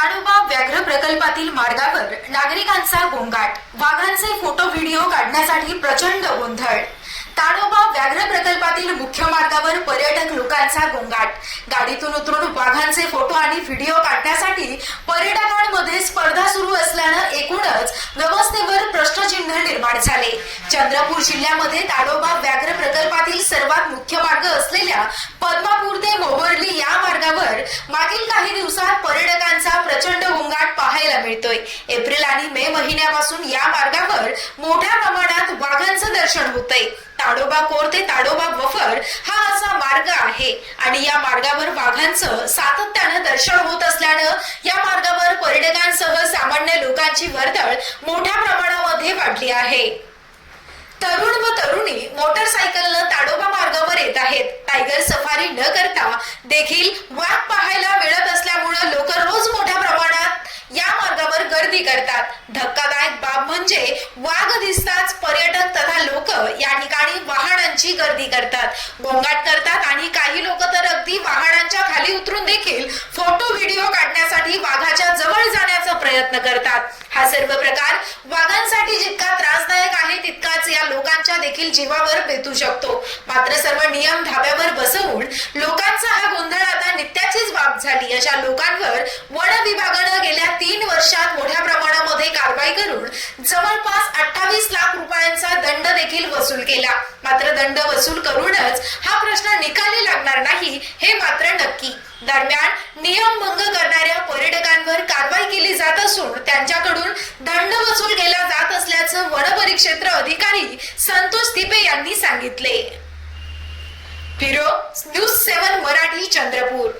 ताडोबा व्याघ्र प्रकल्पातील मार्गावर नागरिकांचा गोंगाट. वाघांचे फोटो व्हिडिओ काढण्यासाठी प्रचंड गोंधळ. ताडोबा व्याघ्र प्रकल्पातील मुख्य मार्गावर पर्यटक लोकांचा गोंगाट. गाडीतून उतरून वाघांचे फोटो आणि व्हिडिओ काढण्यासाठी पर्यटकांमध्ये स्पर्धा सुरू असल्यानं एकूणच व्यवस्थेवर प्रश्नचिन्ह निर्माण झाले. चंद्रपूर जिल्ह्यामध्ये ताडोबा व्याघ्र प्रकल्पातील सर्वात मुख्य मार्ग असलेल्या पद्मापूर ते मोहर्ली या मार्गावर मागील काही दिवसात पर्यटकांचा प्रचंड गोंगाट पाहायला मिळतोय. एप्रिल आणि मे महिन्यापासून या मार्गावर मोठ्या प्रमाणात वाघांचं दर्शन होतंय. ताडोबा कोर ते ताडोबा बफर हा असा मार्ग आहे आणि या मार्गावर वाघांचं सातत्यानं दर्शन होत असल्यानं या मार्गावर पर्यटकांसह सामान्य लोकांची वर्दळ मोठ्या प्रमाणामध्ये वाढली आहे. तरुण व तरुणी मोटरसायकलनं ताडोबा मार्गावर टायगर सफारी न करता देखील वाघ पाहायला मिळत असल्यामुळं लोक रोज मोठ्या प्रमाणात या मार्गावर गर्दी करतात. धक्कादायक बाब म्हणजे वाघ दिसताच पर्यटक तथा लोक या ठिकाणी वाहनांची गर्दी करतात. गोंगाट करतात आणि काही लोक तर अगदी वाहनांच्या खाली उतरून देखील फोटो व्हिडिओ काढण्यासाठी वाघाच्या जवळ जाण्याचा प्रयत्न करतात. हा सर्व प्रकार वाघांसाठी जितका त्रासदायक आहे तितका या लोकांच्या देखील जीवावर बेतू शकतो. मात्र सर्व नियम धाब्यावर बसवून लोकांचा हा गोंधळ आता नित्याचीच बाब झाली. अशा लोकांवर वन विभागानं गेल्या तीन वर्षात मोठ्या प्रमाणामध्ये कारवाई करून जवळपास अठ्ठावीस लाख रुपयांचा दंड देखील वसूल केला. मात्र दंड वसूल करूनच हा प्रश्न निकाली लागणार नाही हे मात्र नक्की. दरम्यान नियमभंग करणाऱ्या कारवाई केली जात असून त्यांच्याकडून दंड वसूल केला जात असल्याचं वन परिक्षेत्र अधिकारी संतोष दिपे यांनी सांगितले. फिरो न्यूज सेवन मराठी चंद्रपूर.